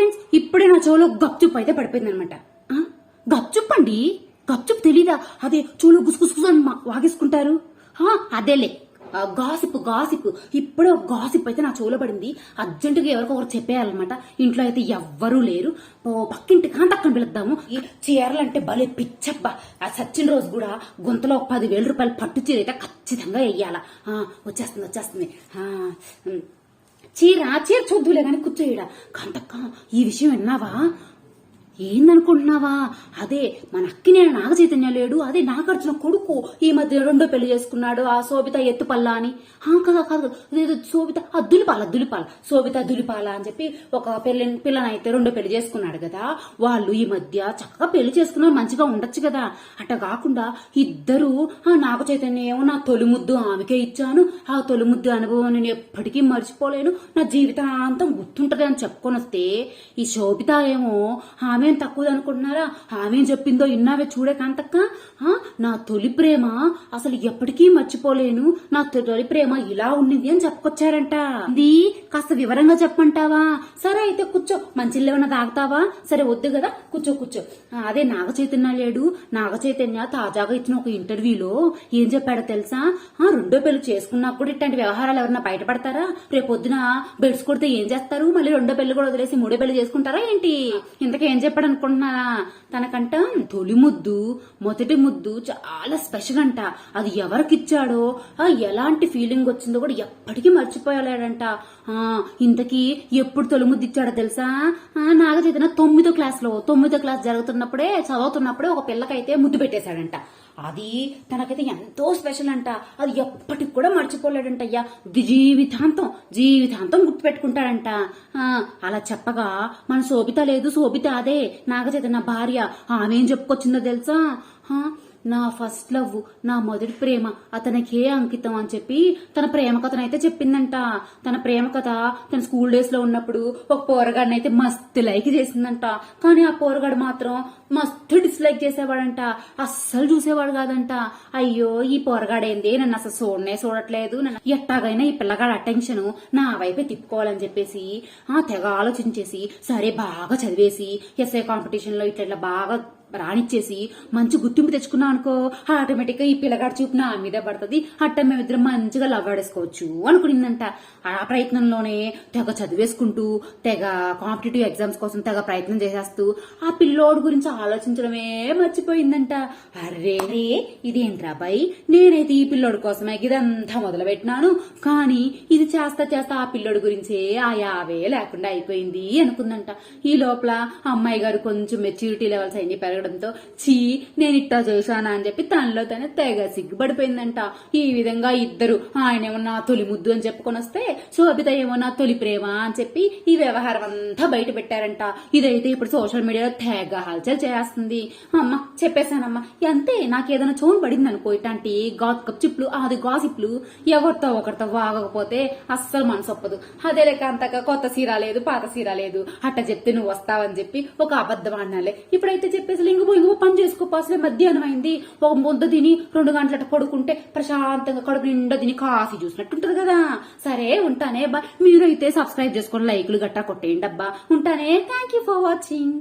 Friends ఇప్పుడే నా చెవులో గప్చుప్ అయితే పడిపోయింది అనమాట గప్చుప్ అండి? గప్చుప్ తెలీదా? అదే చెవులో గుసగుసు అని మా- వాగేసుకుంటారు. అదేలే. Gossip gossip. ఇప్పుడే ఒక గాసిప్ అయితే నా చెవులో పడింది. అర్జెంటుగా ఎవరికో ఒకరు చెప్పేయాలన్నమాట. ఇంట్లో అయితే ఎవ్వరూ లేరు. ఓ పక్కింటి అక్కడ పిలుద్దాము. ఈ చీరలు అంటే భలే పిచ్చబ్బా. ఆ సచిన్ రోజు కూడా గొంతలో ఒక పదివేల రూపాయలు పట్టు చీర అయితే ఖచ్చితంగా వెయ్యాల. వచ్చేస్తుంది వచ్చేస్తుంది. చీర చీర చూద్దులే కానీ కూర్చోయడా కంటక్క ఈ విషయం విన్నావా? ఏందనుకుంటున్నావా? అదే మన అక్కినే నాగ చైతన్య లేడు. అదే నాగార్జున కొడుకు. ఈ మధ్య రెండో పెళ్ళి చేసుకున్నాడు ఆ శోభిత ఎత్తుపల్ల అని. ఆ కదా కాదు. అదేదో శోభిత. ఆ దులిపాల దులిపాల. శోభిత దులిపాల అని చెప్పి ఒక పెళ్ళి పిల్లనైతే రెండో పెళ్ళి చేసుకున్నాడు కదా. వాళ్ళు ఈ మధ్య చక్కగా పెళ్ళి చేసుకున్నారు. మంచిగా ఉండొచ్చు కదా. అట్ట కాకుండా ఇద్దరు ఆ నాగ చైతన్య ఏమో నా తొలి ముద్దు ఆమెకే ఇచ్చాను. ఆ తొలి ముద్దు అనుభవం నేను ఎప్పటికీ మర్చిపోలేను. నా జీవితాంతం గుర్తుంటది అని చెప్పుకొని వస్తే ఈ శోభిత ఏమో ఆమె తక్కువ అనుకుంటున్నారా ఆమె చెప్పిందో ఇన్నావే చూడే కాంతక్క. ఆ, నా తొలి ప్రేమ అసలు ఎప్పటికీ మర్చిపోలేను. నా తొలి ప్రేమ ఇలా ఉండింది అని చెప్పుకొచ్చారంట. ఇది కాస్త వివరంగా చెప్పంటావా సరే అయితే కూర్చో. మంచిళ్ళు ఏమైనా తాగుతావా? సరే వద్దు కదా. కూర్చో కూర్చో. అదే నాగ చైతన్య లేడు. నాగ చైతన్య తాజాగా ఇచ్చిన ఒక ఇంటర్వ్యూలో ఏం చెప్పాడో తెలుసా? ఆ రెండో పెళ్ళి చేసుకున్నా కూడా ఇట్లాంటి వ్యవహారాలు ఎవరన్నా బయటపడతారా? రేపు పొద్దున బెడ్స్ కొడితే ఏం చేస్తారు? మళ్ళీ రెండో పెళ్ళి కూడా వదిలేసి మూడో పెళ్ళి చేసుకుంటారా ఏంటి? ఇంతకేం చెప్పాడు అనుకుంటున్నారా తనకంట తొలి ముద్దు మొదటి ముద్దు చాలా స్పెషల్ అంట. అది ఎవరికిచ్చాడో ఆ ఎలాంటి ఫీలింగ్ వచ్చిందో కూడా ఎప్పటికీ మర్చిపోయలేడంట. ఆ ఇంతకీ ఎప్పుడు తొలి ముద్దు ఇచ్చాడో తెలుసా? నాకు నాగచైతన్య తొమ్మిదో క్లాస్లో తొమ్మిదో క్లాస్ జరుగుతున్నప్పుడే చదువుతున్నప్పుడే ఒక పిల్లకైతే ముద్దు పెట్టేశాడంట. అది తనకైతే ఎంతో స్పెషల్ అంట అది ఎప్పటికి కూడా మర్చిపోలేడంట అయ్యా జీవితాంతం జీవితాంతం గుర్తుపెట్టుకుంటాడంట అలా చెప్పగా మన శోభిత లేదు శోభిత అదే నాగచైతన్య భార్య. ఆమె ఏం చెప్పుకొచ్చిందో తెలుసా? నా ఫస్ట్ లవ్ నా మొదటి ప్రేమ అతనికే అంకితం అని చెప్పి తన ప్రేమ కథనైతే చెప్పిందంట. తన ప్రేమ కథ తన స్కూల్ డేస్లో ఉన్నప్పుడు ఒక పోరగాడిని అయితే మస్తు లైక్ చేసిందంట. కానీ ఆ పోరగాడు మాత్రం మస్తు డిస్లైక్ చేసేవాడంట. అస్సలు చూసేవాడు కాదంట. అయ్యో ఈ పోరగాడేంది? నన్ను అసలు చూడనే చూడట్లేదు. నన్ను ఎట్టాగైనా ఈ పిల్లగాడు అటెన్షన్ నా వైపే తిప్పుకోవాలని చెప్పేసి ఆ తెగ ఆలోచించేసి సరే బాగా చదివేసి ఎస్ఐ కాంపిటీషన్లో ఇట్లా ఇట్లా బాగా రాణిచ్చేసి మంచి గుర్తింపు తెచ్చుకున్నాం అనుకో ఆటోమేటిక్గా ఈ పిల్లగాడు చూపు నా మీద పడుతుంది. అట్ట మేమిద్దరం మంచిగా లవ్ ఆడేసుకోవచ్చు అనుకునిందంట. ఆ ప్రయత్నంలోనే తెగ చదివేసుకుంటూ తెగ కాంపిటేటివ్ ఎగ్జామ్స్ కోసం తెగ ప్రయత్నం చేసేస్తూ ఆ పిల్లోడు గురించి ఆలోచించడమే మర్చిపోయిందంట. అరే రే ఇదేంట్రా బాయ్? నేనైతే ఈ పిల్లోడు కోసమే ఇదంతా మొదలు పెట్టినాను కానీ ఇది చేస్తా చేస్తా ఆ పిల్లోడు గురించే ఆ యావే లేకుండా అయిపోయింది అనుకుందంట. ఈ లోపల అమ్మాయి గారు కొంచెం మెచ్యూరిటీ లెవెల్స్ అన్ని పెరగడంతో చీ నేను ఇట్టా చేశానా అని చెప్పి తనలో తనే తెగ సిగ్గుపడిపోయిందంట. ఈ విధంగా ఇద్దరు ఆయన ఏమో నా తొలి ముద్దు అని చెప్పుకొని వస్తే శోభిత ఏమో నా తొలి ప్రేమ అని చెప్పి ఈ వ్యవహారం అంతా బయట పెట్టారంట. ఇదైతే ఇప్పుడు సోషల్ మీడియాలో తెగ హల్చల్ చేస్తుంది అమ్మ చెప్పేశానమ్మా అంతే నాకేదైనా చోన్ పడింది అనుకో ఇట్లాంటి గాత్ చిప్లు అది గాసిప్లు ఎవరితో ఒకరితో వాగకపోతే అస్సలు మనసు ఒప్పదు. అదే లేక అంతగా కొత్త సీర లేదు పాత సీర లేదు. అట్ట చెప్తే నువ్వు వస్తావని చెప్పి ఒక అబద్ధం అన్నాలే ఇప్పుడైతే చెప్పేసి ఇంకో ఇంకో పని చేసుకోపో అసలే మధ్యాహ్నం అయింది. ఒక ముద్ద తిని రెండు గంటలట పడుకుంటే ప్రశాంతంగా కడుపు నిండా తిని కాఫీ చూసినట్టుంటది కదా. సరే ఉంటానే బా మీరైతే సబ్స్క్రైబ్ చేసుకొని లైక్లు గట్టా కొట్టేయండి అబ్బా. ఉంటానే. Thank you for watching